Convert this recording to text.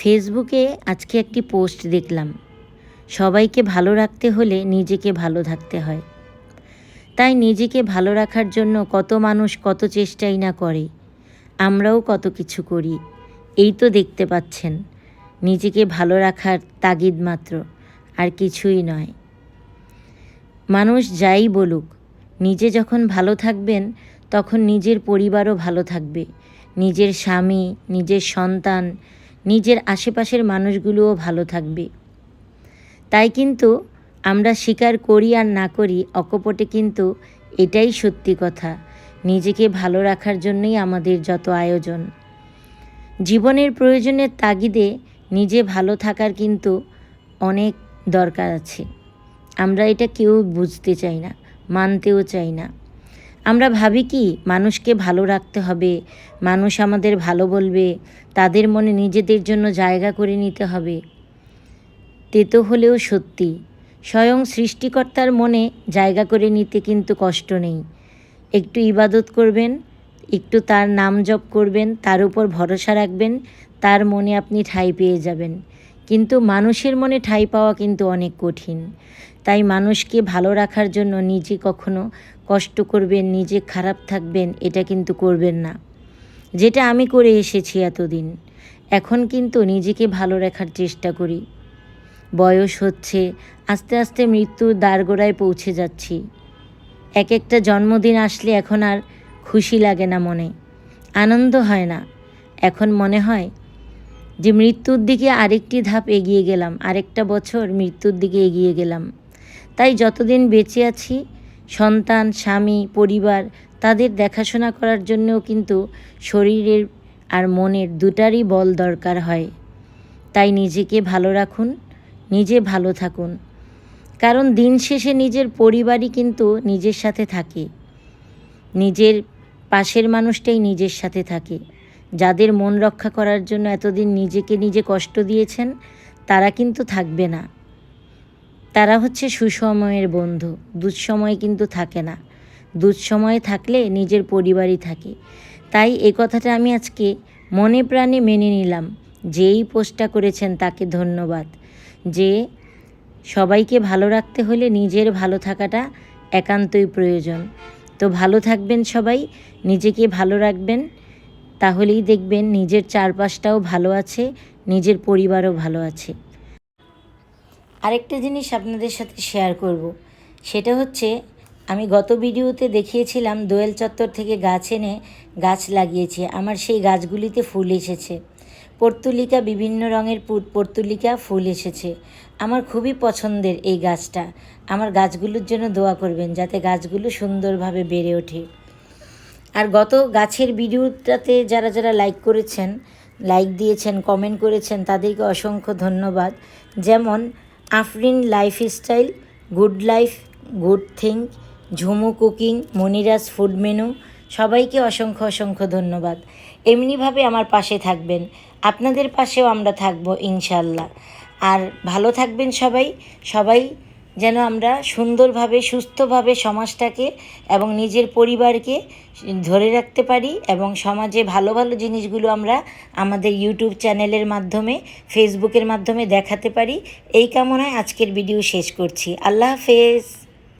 ফেসবুকে আজকে একটি পোস্ট দেখলাম। সবাইকে ভালো রাখতে হলে নিজেকে ভালো থাকতে হয়। তাই নিজেকে ভালো রাখার জন্য কত মানুষ কত চেষ্টাই না করে। আমরাও কত কিছু করি। এই তো দেখতে পাচ্ছেন, নিজেকে ভালো রাখার তাগিদ মাত্র, আর কিছুই নয়। মানুষ যাই বলুক, নিজে যখন ভালো থাকবেন, তখন নিজের পরিবারও ভালো থাকবে। নিজের স্বামী, নিজের সন্তান নিজের আশেপাশের মানুষগুলোও ভালো থাকবে। তাই কিন্তু আমরা স্বীকার করি আর না করি, অকপটে কিন্তু এটাই সত্যি কথা। নিজেকে ভালো রাখার জন্যই আমাদের যত আয়োজন। জীবনের প্রয়োজনের তাগিদে নিজে ভালো থাকার কিন্তু অনেক দরকার আছে। আমরা এটা কেউ বুঝতে চাই না, মানতেও চাই না। আমরা ভাবি কি, মানুষকে ভালো রাখতে হবে, মানুষ আমাদের ভালো বলবে, তাদের মনে নিজেদের জন্য জায়গা করে নিতে হবে। তেতো হলেও সত্যি, স্বয়ং সৃষ্টিকর্তার মনে জায়গা করে নিতে কিন্তু কষ্ট নেই। একটু ইবাদত করবেন, একটু তার নাম জপ করবেন, তার উপর ভরসা রাখবেন, তার মনে আপনি ঠাঁই পেয়ে যাবেন। কিন্তু মানুষের মনে ঠাঁই পাওয়া কিন্তু অনেক কঠিন। তাই মানুষকে ভালো রাখার জন্য নিজে কখনো কষ্ট করবেন, নিজে খারাপ থাকবেন, এটা কিন্তু করবেন না। যেটা আমি করে এসেছি এতদিন, এখন কিন্তু নিজেকে ভালো রাখার চেষ্টা করি। বয়স হচ্ছে, আস্তে আস্তে মৃত্যুর দ্বারগোড়ায় পৌঁছে যাচ্ছি। এক একটা জন্মদিন আসলে এখন আর খুশি লাগে না মনে। আনন্দ হয় না। এখন মনে হয় যে মৃত্যুর দিকে আরেকটি ধাপ এগিয়ে গেলাম, আরেকটা বছর মৃত্যুর দিকে এগিয়ে গেলাম। তাই যতদিন বেঁচে আছি, সন্তান, স্বামী, পরিবার, তাদের দেখাশোনা করার জন্যও কিন্তু শরীরের আর মনের দুটারই বল দরকার হয়। তাই নিজেকে ভালো রাখুন, নিজে ভালো থাকুন। কারণ দিন শেষে নিজের পরিবারই কিন্তু নিজের সাথে থাকে। নিজের পাশের মানুষটাই নিজের সাথে থাকে। যাদের মন রক্ষা করার জন্য এতদিন নিজেকে নিজে কষ্ট দিয়েছেন, তারা কিন্তু থাকবে না। তারা হচ্ছে সুসময়ের বন্ধু, দুঃসময়ে কিন্তু থাকে না। দুঃসময়ে থাকলে নিজের পরিবারই থাকে। তাই এই কথাটা আমি আজকে মনে প্রাণে মেনে নিলাম যেই পোস্টটা করেছেন তাকে ধন্যবাদ। যে সবাইকে ভালো রাখতে হলে নিজের ভালো থাকাটা একান্তই প্রয়োজন। তো ভালো থাকবেন সবাই, নিজেকে ভালো রাখবেন। তাহলেই দেখবেন নিজের চারপাশটাও ভালো আছে, নিজের পরিবারও ভালো আছে। আরেকটা জিনিস আপনাদের সাথে শেয়ার করব। সেটা হচ্ছে, আমি গত ভিডিওতে দেখিয়েছিলাম দোয়েল চত্বর থেকে গাছ এনে গাছ লাগিয়েছি। আমার সেই গাছগুলিতে ফুল এসেছে। পর্তুলিকা বিভিন্ন রঙের পর্তুলিকা ফুল এসেছে। আমার খুবই পছন্দের এই গাছটা। আমার গাছগুলোর জন্য দোয়া করবেন যাতে গাছগুলো সুন্দরভাবে বেড়ে ওঠে। আর গত গাছের ভিডিওটাতে যারা যারা লাইক করেছেন লাইক দিয়েছেন কমেন্ট করেছেন, তাদেরকে অসংখ্য ধন্যবাদ। যেমন, Afrin lifestyle good life good thing Jhumu cooking Moniraj food menu সবাইকে অসংখ্য অসংখ্য ধন্যবাদ। এমনিভাবে আমার পাশে থাকবেন। আপনাদের পাশেও আমরা থাকব ইনশাল্লাহ আর ভালো থাকবেন সবাই। সবাই যেন আমরা সুন্দরভাবে, সুস্থভাবে সমাজটাকে এবং নিজের পরিবারকে ধরে রাখতে পারি এবং সমাজে ভালো ভালো জিনিসগুলো আমরা আমাদের ইউটিউব চ্যানেলের মাধ্যমে ফেসবুকের মাধ্যমে দেখাতে পারি। এই কামনায় আজকের ভিডিও শেষ করছি। আল্লাহ হাফেজ।